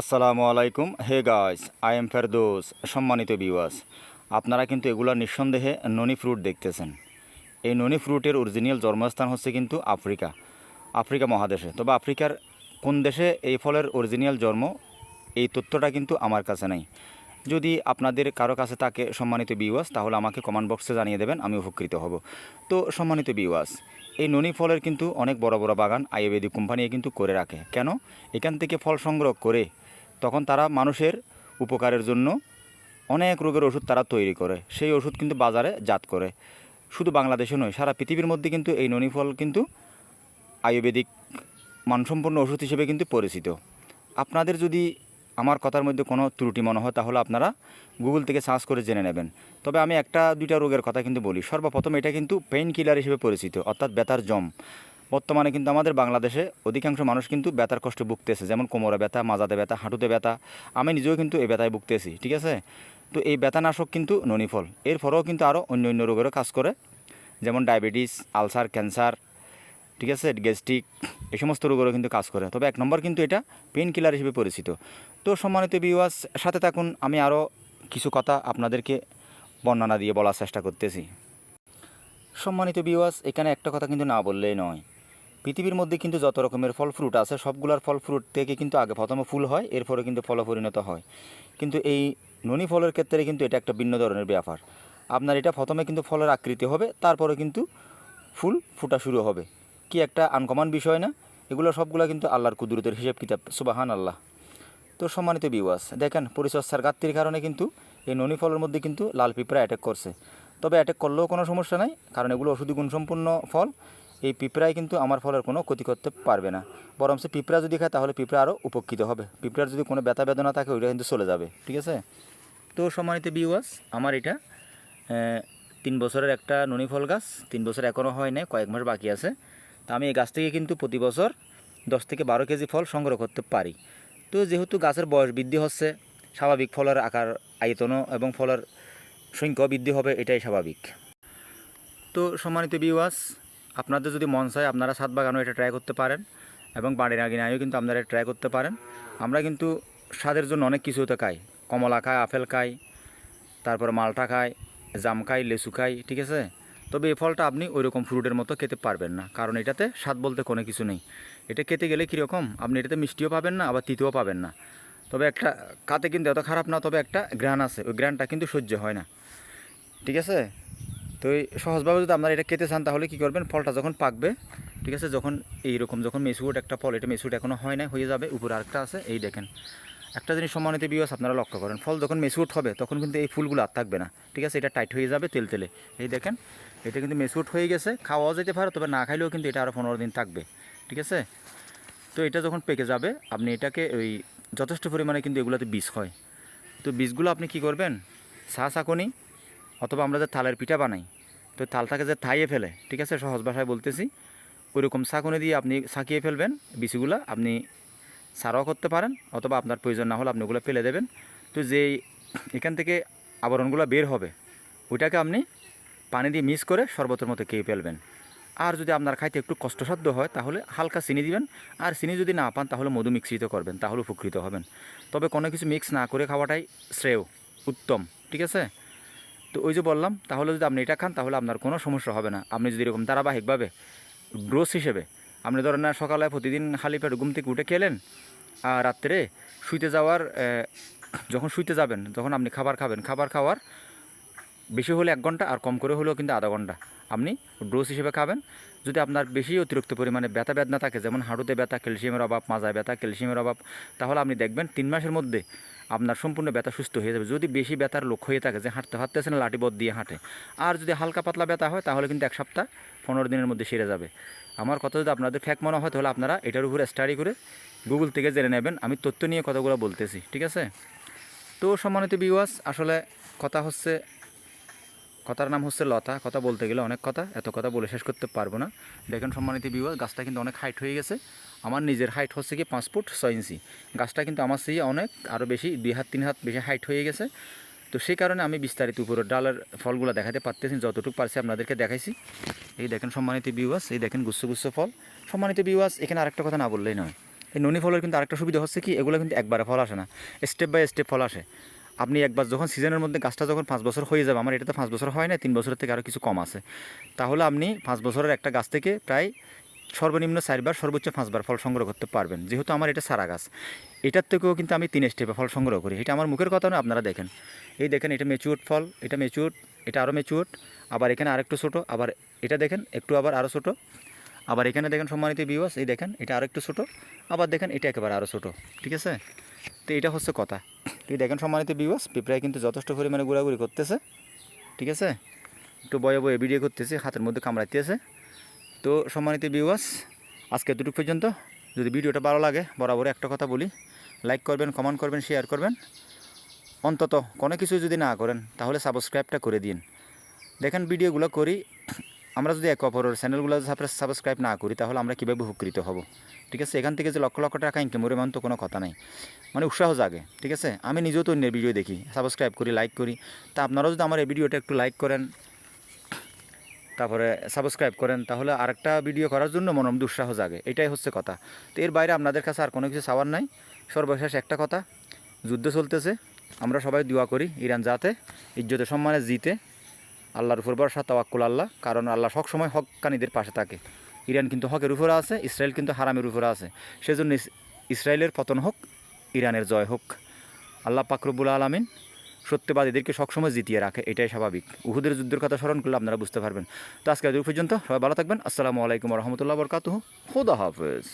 আসসালামু আলাইকুম। Hey guys, I am Ferdous, সম্মানিত বিওয়াস আপনারা কিন্তু এগুলা নিঃসন্দেহে ননি ফ্রুট দেখতেছেন। এই ননি ফ্রুটের অরিজিনাল জন্মস্থান হচ্ছে কিন্তু আফ্রিকা আফ্রিকা মহাদেশে। তবে আফ্রিকার কোন দেশে এই ফলের অরিজিনাল জন্ম, এই তথ্যটা কিন্তু আমার কাছে নাই। যদি আপনাদের কারও কাছে থাকে সম্মানিত বিওয়াস তাহলে আমাকে কমেন্ট বক্সে জানিয়ে দেবেন, আমি উপকৃত হব। তো সম্মানিত বিওয়াস এই ননি ফলের কিন্তু অনেক বড় বড় বাগান আয়ুর্বেদিক কোম্পানি কিন্তু করে রাখে। কেন? এখান থেকে ফল সংগ্রহ করে তখন তারা মানুষের উপকারের জন্য অনেক রোগের ওষুধ তারা তৈরি করে। সেই ওষুধ কিন্তু বাজারে জাত করে। শুধু বাংলাদেশে নয়, সারা পৃথিবীর মধ্যে কিন্তু এই ননি ফল কিন্তু আয়ুর্বেদিক মানসম্পন্ন ওষুধ হিসেবে কিন্তু পরিচিত। আপনাদের যদি আমার কথার মধ্যে কোনো ত্রুটি মনে হয়, তাহলে আপনারা গুগল থেকে সার্চ করে জেনে নেবেন। তবে আমি একটা দুইটা রোগের কথা কিন্তু বলি। সর্বপ্রথম এটা কিন্তু পেইন কিলার হিসেবে পরিচিত, অর্থাৎ ব্যথার জম। বর্তমানে কিন্তু আমাদের বাংলাদেশে অধিকাংশ মানুষ কিন্তু ব্যথার কষ্ট ভুগতেছে, যেমন কোমরে ব্যথা, মাজাতে ব্যথা, হাঁটুতে ব্যথা। আমি নিজেও কিন্তু এই ব্যথায় ভুগতেছি, ঠিক আছে? তো এই ব্যথানাশক কিন্তু ননিফল। এর ফলেও কিন্তু আরও অন্য অন্য রোগেরও কাজ করে, যেমন ডায়াবেটিস, আলসার, ক্যান্সার, ঠিক আছে? গ্যাস্ট্রিক, এই সমস্ত রোগেরও কিন্তু কাজ করে। তবে এক নম্বর কিন্তু এটা পেন কিলার হিসেবে পরিচিত। তো সম্মানিত বিওয়াস সাথে থাকুন, আমি আরও কিছু কথা আপনাদেরকে বর্ণনা দিয়ে বলার চেষ্টা করতেছি। সম্মানিত বিওয়াস এখানে একটা কথা কিন্তু না বললেই নয়। পৃথিবীর মধ্যে কিন্তু যত রকমের ফল ফ্রুট আছে, সবগুলার ফল ফ্রুট থেকে কিন্তু আগে প্রথমে ফুল হয়, এরপরে কিন্তু ফল পরিণত হয়। কিন্তু এই ননি ফলের ক্ষেত্রে কিন্তু এটা একটা ভিন্ন ধরনের ব্যাপার। আপনার এটা প্রথমে কিন্তু ফলের আকৃতি হবে, তারপরে কিন্তু ফুল ফুটা শুরু হবে। কি একটা আনকমন বিষয় না? এগুলো সবগুলো কিন্তু আল্লাহর কুদরতের হিসেব কিতাব। সুবাহান আল্লাহ তো সম্মানিত বিওয়াস দেখেন পরিচর্যার ঘাটতির কারণে কিন্তু এই ননি ফলের মধ্যে কিন্তু লাল পিঁপড়া অ্যাটাক করছে। তবে অ্যাটাক করলেও কোনো সমস্যা নাই, কারণ এগুলো ওষুধি গুণসম্পন্ন ফল। এই পিঁপড়ায় কিন্তু আমার ফলের কোনো ক্ষতি করতে পারবে না। বরং সে পিঁপড়া যদি খায়, তাহলে পিঁপড়া আরও উপকৃত হবে। পিঁপড়ার যদি কোনো ব্যথা বেদনা থাকে, ওইটা কিন্তু চলে যাবে। ঠিক আছে? তো সম্মানিত বিওয়াস আমার এটা তিন বছরের একটা ননি ফল গাছ, তিন বছর এখনও হয় নাই, কয়েক মাস বাকি আছে। তা আমি এই গাছ থেকে কিন্তু প্রতি বছর দশ থেকে বারো কেজি ফল সংগ্রহ করতে পারি। তো যেহেতু গাছের বয়স বৃদ্ধি হচ্ছে, স্বাভাবিক ফলের আকার, আয়তনও এবং ফলের সংখ্যা বৃদ্ধি হবে, এটাই স্বাভাবিক। তো সম্মানিত বিওয়াস আপনাদের যদি মন চায় আপনারা সাত বাগানও এটা ট্রাই করতে পারেন এবং বাড়ির আগে কিন্তু আপনারা ট্রাই করতে পারেন। আমরা কিন্তু স্বাদের জন্য অনেক কিছু তো খাই। কমলা খাই, আপেল খাই, তারপর মালটা খাই, জাম খাই, লেচু খাই, ঠিক আছে? তবে এই ফলটা আপনি ওই রকম ফ্রুটের মতো খেতে পারবেন না, কারণ এটাতে স্বাদ বলতে কোনো কিছু নেই। এটা খেতে গেলে কীরকম? আপনি এটাতে মিষ্টিও পাবেন না, আবার তিতেও পাবেন না। তবে একটা কাতে কিন্তু এত খারাপ না, তবে একটা গ্রান আছে। ওই গ্রানটা কিন্তু সহ্য হয় না। ঠিক আছে? তো এই সহজভাবে যদি আপনারা এটা খেতে চান, তাহলে কী করবেন? ফলটা যখন পাকবে, ঠিক আছে, যখন এইরকম, যখন মেসুট একটা ফল, এটা মেসুট এখনও হয় না হয়ে যাবে, উপরে আরেকটা আছে, এই দেখেন। একটা জিনিস সম্মানিত বিয়স আপনারা লক্ষ্য করেন, ফল যখন মেসুট হবে, তখন কিন্তু এই ফুলগুলো আর থাকবে না, ঠিক আছে, এটা টাইট হয়ে যাবে তেল তেলে। এই দেখেন, এটা কিন্তু মেসুট হয়ে গেছে, খাওয়াও যেতে পারে, তবে না খাইলেও কিন্তু এটা আরও পনেরো দিন থাকবে, ঠিক আছে? তো এটা যখন পেকে যাবে, আপনি এটাকে ওই যথেষ্ট পরিমাণে কিন্তু এগুলোতে বীজ হয়। তো বীজগুলো আপনি কি করবেন? চা চাকনি অথবা আমরা যে থালের পিঠা বানাই, তো থালটাকে যে থাইয়ে ফেলে, ঠিক আছে, সহজ ভাষায় বলতেছি, ওইরকম চাকুনি দিয়ে আপনি ছাকিয়ে ফেলবেন, বিচিগুলো আপনি সারাও করতে পারেন, অথবা আপনার প্রয়োজন না হলে আপনি ওগুলো ফেলে দেবেন। তো যেই এখান থেকে আবরণগুলো বের হবে, ওইটাকে আপনি পানি দিয়ে মিক্স করে শরবতের মতো খেয়ে ফেলবেন। আর যদি আপনার খাইতে একটু কষ্টসাধ্য হয়, তাহলে হালকা চিনি দিবেন, আর চিনি যদি না পান, তাহলে মধু মিশ্রিত করবেন, তাহলে উপকৃত হবেন। তবে কোনো কিছু মিক্স না করে খাওয়াটাই শ্রেয়, উত্তম, ঠিক আছে? তো ওই যে বললাম, তাহলে যদি আপনি এটা খান, তাহলে আপনার কোনো সমস্যা হবে না। আপনি যদি এরকম ধারাবাহিকভাবে গ্রোস হিসেবে, আপনি ধরেন না সকালে প্রতিদিন খালি পেট ঘুম থেকে উঠে খেলেন, আর রাত্রে শুইতে যাওয়ার যখন শুইতে যাবেন যখন আপনি খাবার খাবেন। খাবার খাওয়ার বেশি হলে এক ঘণ্টা, আর কম করে হলেও কিন্তু আধা ঘণ্টা। আপনি ডোজ হিসেবে খাবেন যদি আপনার বেশি অতিরিক্ত পরিমাণে ব্যথা বেদনা থাকে, যেমন হাঁটুতে ব্যথা, ক্যালসিয়ামের অভাব, মাজায় ব্যথা, ক্যালসিয়ামের অভাব, তাহলে আপনি দেখবেন তিন মাসের মধ্যে আপনার সম্পূর্ণ ব্যথা সুস্থ হয়ে যাবে। যদি বেশি ব্যথার লক্ষ্য হয়ে থাকে যে হাঁটতে হাঁটতেছে না লাঠি বদ দিয়ে হাঁটে, আর যদি হালকা পাতলা ব্যথা হয়, তাহলে কিন্তু এক সপ্তাহ পনেরো দিনের মধ্যে সেরে যাবে। আমার কথা যদি আপনাদের ফ্যাক মনে হয়, তাহলে আপনারা এটার উপরে স্টাডি করে গুগল থেকে জেনে নেবেন। আমি তথ্য নিয়ে কথাগুলো বলতেছি, ঠিক আছে? তো সম্মানিত বিওয়াস আসলে কথা হচ্ছে কথার নাম হচ্ছে লতা। কথা বলতে গেলে অনেক কথা, এত কথা বলে শেষ করতে পারব না। দেখেন সম্মানিত বিওয়াস গাছটা কিন্তু অনেক হাইট হয়ে গেছে। আমার নিজের হাইট হচ্ছে কি পাঁচ ফুট ছয় ইঞ্চি। গাছটা কিন্তু আমার সেই অনেক আরও বেশি, দুই হাত, তিন হাত বেশি হাইট হয়ে গেছে। তো সেই কারণে আমি বিস্তারিত উপরের ডালের ফলগুলো দেখাতে পারতেছি, যতটুকু পারছি আপনাদেরকে দেখাইছি। এই দেখেন সম্মানিত বিওয়াস এই দেখেন গুচ্ছ গুচ্ছ ফল। সম্মানিত বিওয়াস এখানে আরেকটা কথা না বললেই নয়। এই ননি ফলের কিন্তু আরেকটা সুবিধা হচ্ছে কি, এগুলো কিন্তু একবারে ফল আসে না। স্টেপ বাই স্টেপ ফল আসে। আপনি একবার যখন সিজনের মধ্যে গাছটা যখন পাঁচ বছর হয়ে যাবে, আমার এটা তো পাঁচ বছর হয় না তিন বছরের থেকে আরও কিছু কম আছে। তাহলে আপনি পাঁচ বছরের একটা গাছ থেকে প্রায় সর্বনিম্ন চারবার, সর্বোচ্চ পাঁচবার ফল সংগ্রহ করতে পারবেন। যেহেতু আমার এটা সারা গাছ, এটার থেকেও কিন্তু আমি তিন স্টেপে ফল সংগ্রহ করি। এটা আমার মুখের কথা নয়, আপনারা দেখেন। এই দেখেন, এটা মেচুর ফল, এটা মেচুর এটা আরও মেচুর আবার এখানে আরেকটু ছোটো, আবার এটা দেখেন, একটু আবার আরও ছোটো, আবার এখানে দেখেন সম্মানিত বিওয়াস এই দেখেন, এটা আরেকটু ছোটো, আবার দেখেন এটা একেবারে আরও ছোটো, ঠিক আছে? তো এটা হচ্ছে কথা। তুই দেখেন সম্মানিত বিওয়াস পিঁপড়ায় কিন্তু যথেষ্ট পরিমাণে ঘোরাঘুরি করতেছে, ঠিক আছে? একটু বয়ে বয়ে ভিডিও করতেছে, হাতের মধ্যে কামড়াইতেছে। তো সম্মানিত বিওয়াস আজকে দুটুক পর্যন্ত। যদি ভিডিওটা ভালো লাগে, বরাবর একটা কথা বলি লাইক করবেন কমেন্ট করবেন শেয়ার করবেন। অন্তত কোনো কিছু যদি না করেন, তাহলে সাবস্ক্রাইবটা করে দিন। দেখেন ভিডিওগুলো করি আমরা যদি এক অপরের চ্যানেলগুলো সাবস্ক্রাইব না করি, তাহলে আমরা কীভাবে উপকৃত হব? ঠিক আছে? এখান থেকে যে লক্ষ লক্ষ টাকা ইনকাম করে এমন তো কোনো কথা নাই। মানে উৎসাহ জাগে, ঠিক আছে? আমি নিজেও তো অন্যের ভিডিও দেখি সাবস্ক্রাইব করি লাইক করি। তা আপনারাও যদি আমার এই ভিডিওটা একটু লাইক করেন, তারপরে সাবস্ক্রাইব করেন, তাহলে আরেকটা ভিডিও করার জন্য মনম উৎসাহ জাগে। এটাই হচ্ছে কথা। তো এর বাইরে আপনাদের কাছে আর কোনো কিছু চাওয়ার নাই। সর্বশেষ একটা কথা, যুদ্ধ চলতেছে। আমরা সবাই দোয়া করি ইরান যাতে ইজ্জতে সম্মানে জিতে। আল্লাহর উপর ভরসা, তাওয়াক্কুল আল্লাহ। কারণ আল্লাহ সবসময় হকানিদের পাশে থাকে। ইরান কিন্তু হকের উপরে আছে, ইসরায়েল কিন্তু হারামের উপরে আছে। সেজন্য ইসরায়েলের পতন হোক, ইরানের জয় হোক। আল্লাহ পাকরবুল আলমিন সত্যবাদীদেরকে সবসময় জিতিয়ে রাখে, এটাই স্বাভাবিক। উহুদের যুদ্ধের কথা স্মরণ করলে আপনারা বুঝতে পারবেন। তো আজকে পর্যন্ত, সবাই ভালো থাকবেন। আসসালামু আলাইকুম রহমতুল্লাহ বরকাতুহ। খুদা হাফেজ।